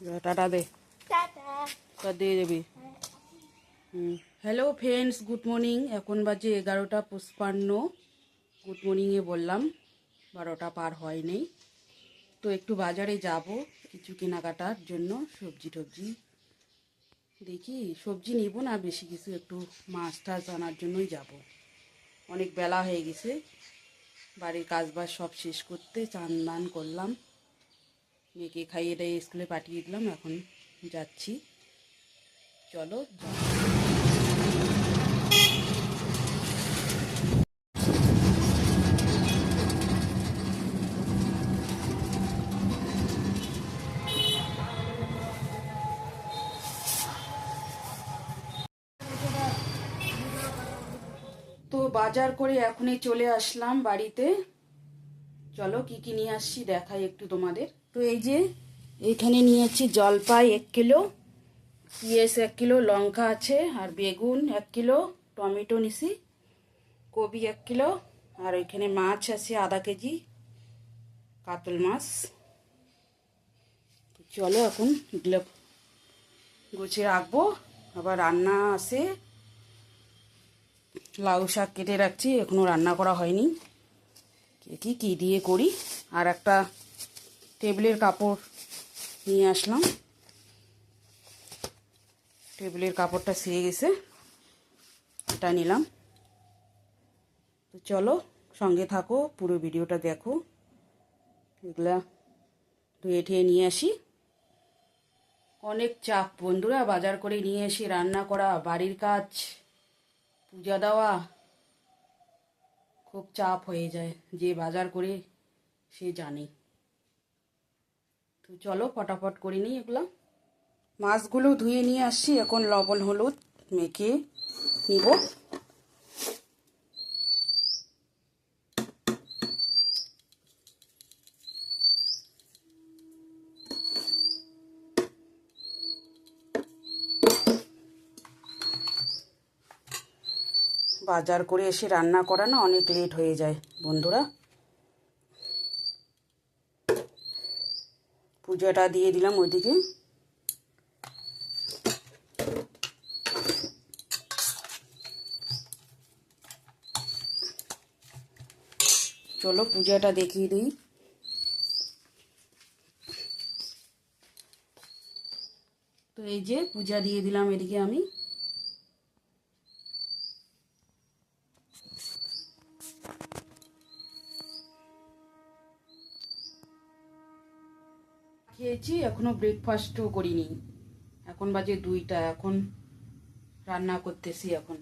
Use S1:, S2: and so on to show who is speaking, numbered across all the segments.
S1: Tata দে।
S2: Tata.
S1: দিয়ে দেবি। হুম। হ্যালো ফ্রেন্ডস গুড মর্নিং এখন বাজে এগারোটা পুষ্পান্ন গুড মর্নিংয়ে বললাম বারোটা পার হয়নি তো একটু বাজারে যাব কিছু কেনাকাটার জন্য সবজি টবজি। দেখি সবজি নিব না বেশি কিছু একটু মাছ টাছ আনার জন্যই যাব। অনেক বেলা হয়ে গেছে বাড়ির কাজবাজ সব শেষ করতে চান দান করলাম। মেয়েকে খাইয়ে দিয়ে স্কুলে পাঠিয়ে দিলাম, এখন যাচ্ছি। চলো তো বাজার করে এখনই চলে আসলাম বাড়িতে। চলো, কি কি নিয়ে আসছি দেখাই একটু তোমাদের। তো এই যে এইখানে নিয়েছি জলপাই এক কিলো পিএস এক কিলো, লঙ্কা আছে আর বেগুন এক কিলো, টমেটো নিছি কবি এক কিলো আর ওইখানে মাছ আছে আধা কেজি, কাতল মাছ। চলো এখন এগুলো গুছিয়ে রাখব। আবার রান্না আছে। লাউ শাক কেটে রাখছি এখনও রান্না করা হয়নি। কি, কী দিয়ে করি? আর একটা টেবিলের কাপড় নিয়ে আসলাম। টেবিলের কাপড়টা ছিঁড়ে গেছে, এটা নিলাম। তো চলো সঙ্গে থাকো, পুরো ভিডিওটা দেখো। এগুলা ধুয়ে ঠুয়ে নিয়ে আসি। অনেক চাপ, বন্ধুরা, বাজার করে নিয়ে আসি রান্না করা, বাড়ির কাজ, পূজা দেওয়া, খুব চাপ হয়ে যায়, যে বাজার করে সে জানে। তো চলো ফটাফট করে নিই এগুলো। মাছগুলো ধুয়ে নিয়ে আসছি, এখন লবণ, হলুদ মেখে নিব। বাজার করে এসে রান্না করা না অনেক লেট হয়ে যায়, বন্ধুরা। পূজাটা দিয়ে দিলাম ওইদিকে চলো পূজাটা দেখিয়ে দিই তো এই যে পূজা দিয়ে দিলাম এদিকে আমি খেয়েছি এখনও ব্রেকফাস্টও করিনি। এখন বাজে দুইটা, এখন রান্না করতেছি এখন।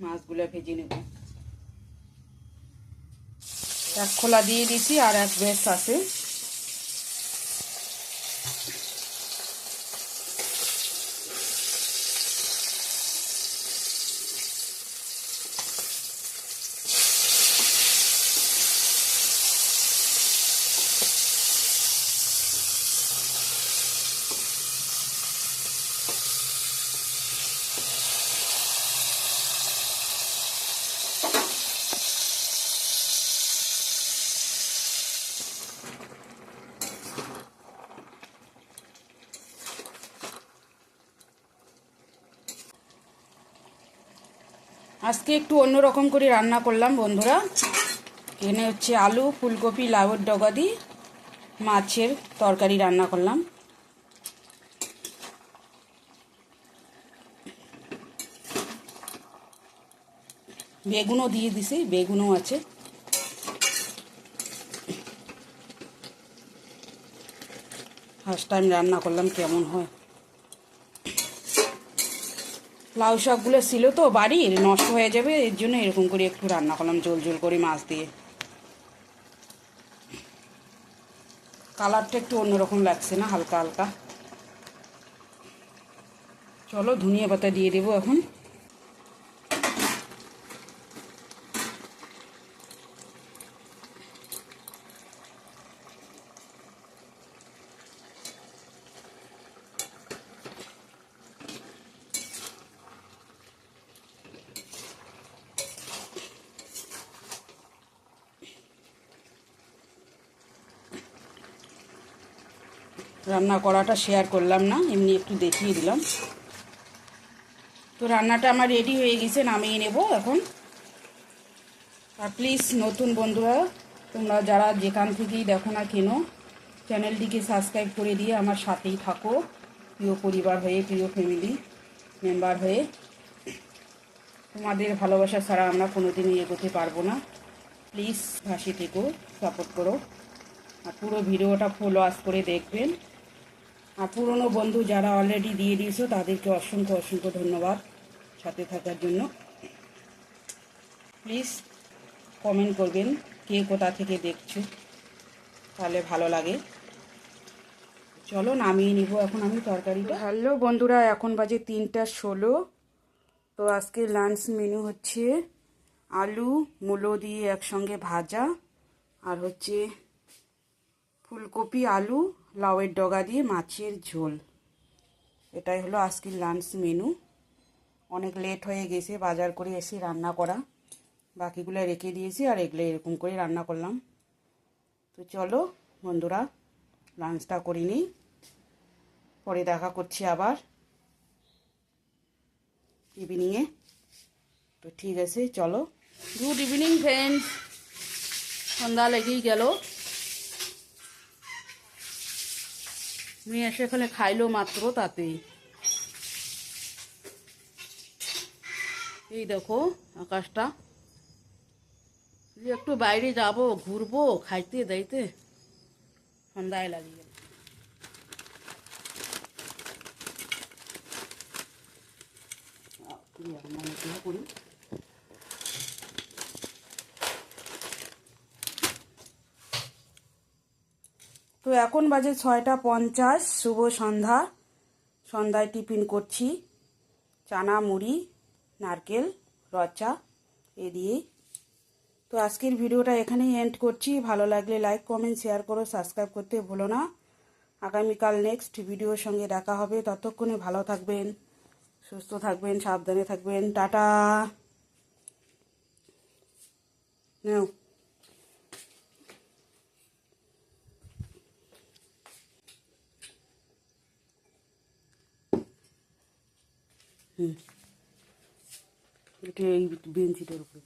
S1: মাছগুলো ভেজে নেব। এক খোলা দিয়ে দিছি আর এক বেশ আছে। আজকে একটু অন্যরকম করে রান্না করলাম বন্ধুরা। এখানে হচ্ছে আলু, ফুলকপি, লাউর ডগা দিয়ে মাছের তরকারি রান্না করলাম। বেগুনও দিয়ে দিছি, বেগুনও আছে। ফার্স্ট টাইম রান্না করলাম, কেমন হয়? লাউ শাকগুলো ছিল তো বাড়ির, নষ্ট হয়ে যাবে, এর জন্য এরকম করে একটু রান্না করলাম, জল জল করে মাছ দিয়ে। কালারটা একটু অন্যরকম লাগছে না, হালকা হালকা। চলো ধনিয়া পাতা দিয়ে দেবো এখন। রান্না করাটা শেয়ার করলাম না, এমনি একটু দেখিয়ে দিলাম। তো রান্নাটা আমার রেডি হয়ে গেছে, নামিয়ে নেব এখন। আর প্লিজ নতুন বন্ধুরা, তোমরা যারা যেখান থেকেই দেখো না কেন চ্যানেলটিকে সাবস্ক্রাইব করে দিয়ে আমার সাথেই থাকো, প্রিয় পরিবার হয়ে, প্রিয় ফ্যামিলি মেম্বার হয়ে। তোমাদের ভালোবাসা ছাড়া আমরা কোনোদিনই এগোতে পারব না। প্লিজ হাসি থেকো সাপোর্ট করো। আর পুরো ভিডিওটা ফুল ওয়াশ করে দেখবেন। আর পুরনো বন্ধু যারা অলরেডি দিয়ে দিয়েছ, তাদেরকে অসংখ্য অসংখ্য ধন্যবাদ সাথে থাকার জন্য। প্লিজ কমেন্ট করবেন কে কোথা থেকে দেখছ, তাহলে ভালো লাগে। চলো নামিয়ে নিব এখন আমি তরকারিটা। হ্যালো বন্ধুরা, এখন বাজে তিনটা ষোলো। তো আজকে লাঞ্চ মেনু হচ্ছে আলু, মূলো দিয়ে একসঙ্গে ভাজা, আর হচ্ছে ফুলকপি, আলু লাউয়ের ডগা দিয়ে মাছের ঝোল। এটাই হলো আজকের লাঞ্চ মেনু অনেক লেট হয়ে গেছে, বাজার করে এসে রান্না করা। বাকিগুলো রেখে দিয়েছি আর এগুলো এরকম করে রান্না করলাম। তো চলো বন্ধুরা লাঞ্চটা করে নিই। পরে দেখা করছি আবার ইভিনিংয়ে তো ঠিক আছে, চলো। গুড ইভিনিং ফ্রেন্ডস সন্ধ্যা লেগেই গেল। মেয়ে এসে এখানে খাইলো মাত্র তাতেই। এই দেখো আকাশটা। একটু বাইরে যাব, ঘুরবো, খাইতে দাইতে। সন্ধ্যায় লাগিয়ে তো এখন বাজে ছয়টা পঞ্চাশ, শুভ সন্ধ্যা। সন্ধ্যায় টিফিন করছি। চানা, মুড়ি, নারকেল, রচা, এ দিয়ে তো আজকের ভিডিওটা এখানেই এন্ড করছি। ভালো লাগলে লাইক কমেন্ট শেয়ার করো সাবস্ক্রাইব করতে ভুলো না। আগামীকাল নেক্সট ভিডিওর সঙ্গে দেখা হবে। ততক্ষণে ভালো থাকবেন, সুস্থ থাকবেন, সাবধানে থাকবেন। টাটা। নাও। হুম এটা এই বেঞ্চিটার উপরে